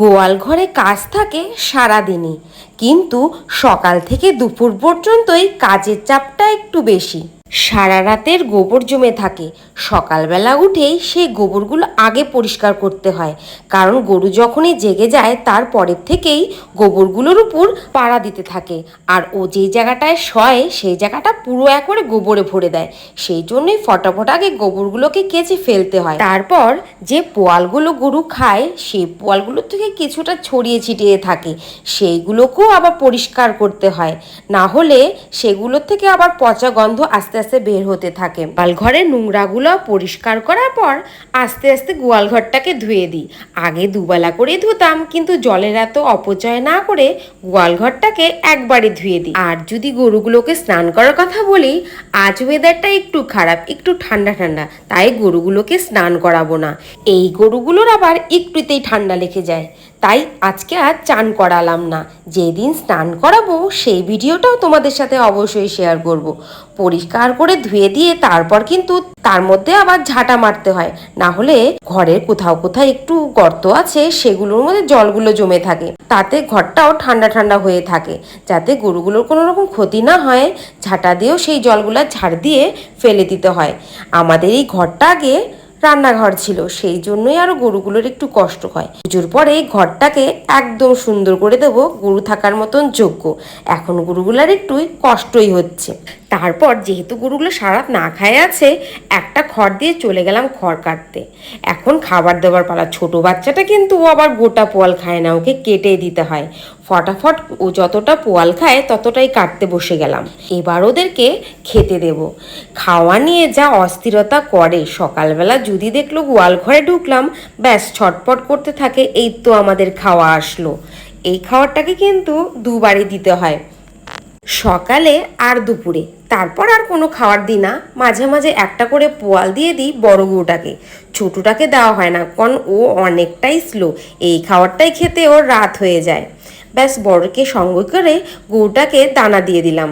গোয়াল ঘরে কাজ থাকে সারাদিনই। কিন্তু সকাল থেকে দুপুর পর্যন্তই কাজের চাপটা একটু বেশি। সারা রাতের গোবর জমে থাকে। সকালবেলা উঠেই সেই গোবরগুলো আগে পরিষ্কার করতে হয়। কারণ গরু যখনই জেগে যায়, তার পরের থেকেই গোবরগুলোর উপর পাড়া দিতে থাকে। আর ও যেই জায়গাটায় শয়, সেই জায়গাটা পুরো একবারে গোবরে ভরে দেয়। সেই জন্যই ফটাফট আগে গোবরগুলোকে কেচে ফেলতে হয়। তারপর যে পোয়ালগুলো গরু খায়, সেই পোয়ালগুলো থেকে কিছুটা ছড়িয়ে ছিটিয়ে থাকে। সেইগুলোকেও আবার পরিষ্কার করতে হয়। না হলে সেগুলোর থেকে আবার পচা গন্ধ আস্তে আস্তে বের হতে থাকে। গোয়াল ঘরের নোংরাগুলো পরিষ্কার করার পর আস্তে আস্তে গোয়াল ঘরটাকে ধুয়ে দিই। আগে দুবেলা করে ধুতাম, কিন্তু জলের এত অপচয় না করে গোয়াল ঘরটাকে একবারে ধুয়ে দিই। আর যদি গরুগুলোকে স্নান করার কথা বলি, আজ ওয়েদারটা একটু খারাপ, একটু ঠান্ডা ঠান্ডা, তাই গরুগুলোকে স্নান করাবো না। এই গরুগুলোর আবার একটুতেই ঠান্ডা লেগে যায়। তাই আজকে আর চান করালাম না। যেদিন স্নান করাবো, সেই ভিডিওটাও তোমাদের সাথে অবশ্যই শেয়ার করব। পরিষ্কার করে ধুয়ে দিয়ে তারপর কিন্তু তার মধ্যে আবার ঝাঁটা মারতে হয়। না হলে ঘরের কোথাও কোথাও একটু গর্ত আছে, সেগুলোর মধ্যে জলগুলো জমে থাকে। তাতে ঘরটাও ঠান্ডা ঠান্ডা হয়ে থাকে। যাতে গরুগুলোর কোনো রকম ক্ষতি না হয়, ঝাঁটা দিয়েও সেই জলগুলো ঝাড় দিয়ে ফেলে দিতে হয়। আমাদের এই ঘরটা আগে রান্নাঘর ছিল। সেই জন্যই আরও গরুগুলোর একটু কষ্ট হয়। পুজোর পরে ঘরটাকে একদম সুন্দর করে দেবো, গরু থাকার মতন যোগ্য। এখন গরুগুলার একটু কষ্টই হচ্ছে। তারপর যেহেতু গরুগুলো সারাত না খায় আছে, একটা খড় দিয়ে চলে গেলাম খড় কাটতে। এখন খাবার দেওয়ার পালা ছোট বাচ্চাটা কিন্তু আবার গোটা পোয়াল খায় না, ওকে কেটে দিতে হয়। ফটাফট ও যতটা পোয়াল খায় ততটাই কাটতে বসে গেলাম। এবার ওদেরকে খেতে দেব। খাওয়া নিয়ে যা অস্থিরতা করে। সকালবেলা যদি দেখল গোয়াল ঘরে ঢুকলাম, ব্যাস ছটপট করতে থাকে, এই তো আমাদের খাওয়া আসলো। এই খাওয়ারটাকে কিন্তু দুবারই দিতে হয়। সকালে আর দুপুরে। তারপর আর কোনো খাবার দিই না। মাঝে মাঝে একটা করে পোয়াল দিয়ে দিই বড় গরুটাকে। ছোটোটাকে দেওয়া হয় না, কারণ ও অনেকটাই স্লো এই খাবারটাই খেতে ওর রাত হয়ে যায়। ব্যাস বড়কে সঙ্গে করে গরুটাকে দানা দিয়ে দিলাম।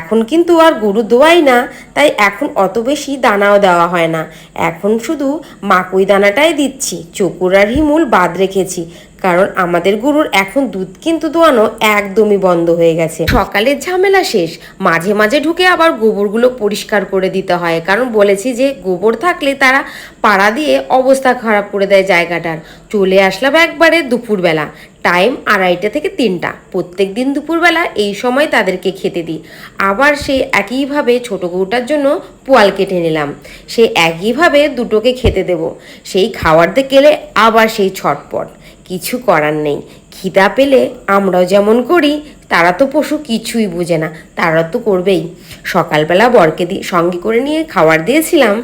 এখন কিন্তু আর গরু দোয়াই না, তাই এখন অত বেশি দানাও দেওয়া হয় না। এখন শুধু মাকুই দানাটাই দিচ্ছি, চকুর আর হিমুল বাদ রেখেছি, কারণ আমাদের গরুর এখন দুধ কিন্তু দোয়ানো একদমই বন্ধ হয়ে গেছে। সকালের ঝামেলা শেষ, মাঝে মাঝে ঢুকে আবার গোবরগুলো পরিষ্কার করে দিতে হয়, কারণ বলেছি যে গোবর থাকলে তারা পাড়া দিয়ে অবস্থা খারাপ করে দেয় জায়গাটার। চলে আসলাম একবারে দুপুরবেলা টাইম আড়াইটা থেকে তিনটা। প্রত্যেক দিন দুপুরবেলা এই সময় তাদেরকে খেতে দিই। আবার সে একইভাবে ছোটো গরুটার জন্য পোয়াল কেটে নিলাম। সে একইভাবে দুটোকে খেতে দেব। সেই খাওয়ার দিয়ে গেলে আবার সেই ছটপট। কিছু করার নেই। খিদা পেলে আমরাও যেমন করি, তারা তো পশু কিছুই বোঝে না, তারা তো করবেই। সকালবেলা বরকে দিয়ে সঙ্গে করে নিয়ে খাবার দিয়েছিলাম,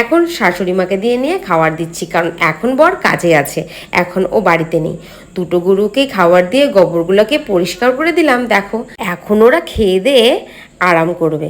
এখন শাশুড়ি মাকে দিয়ে নিয়ে খাবার দিচ্ছি, কারণ এখন বর কাজে আছে, এখন ও বাড়িতে নেই। দুটো গরুকে খাবার দিয়ে গোবরগুলোকে পরিষ্কার করে দিলাম, দেখো, এখন ওরা খেয়ে দিয়ে আরাম করবে।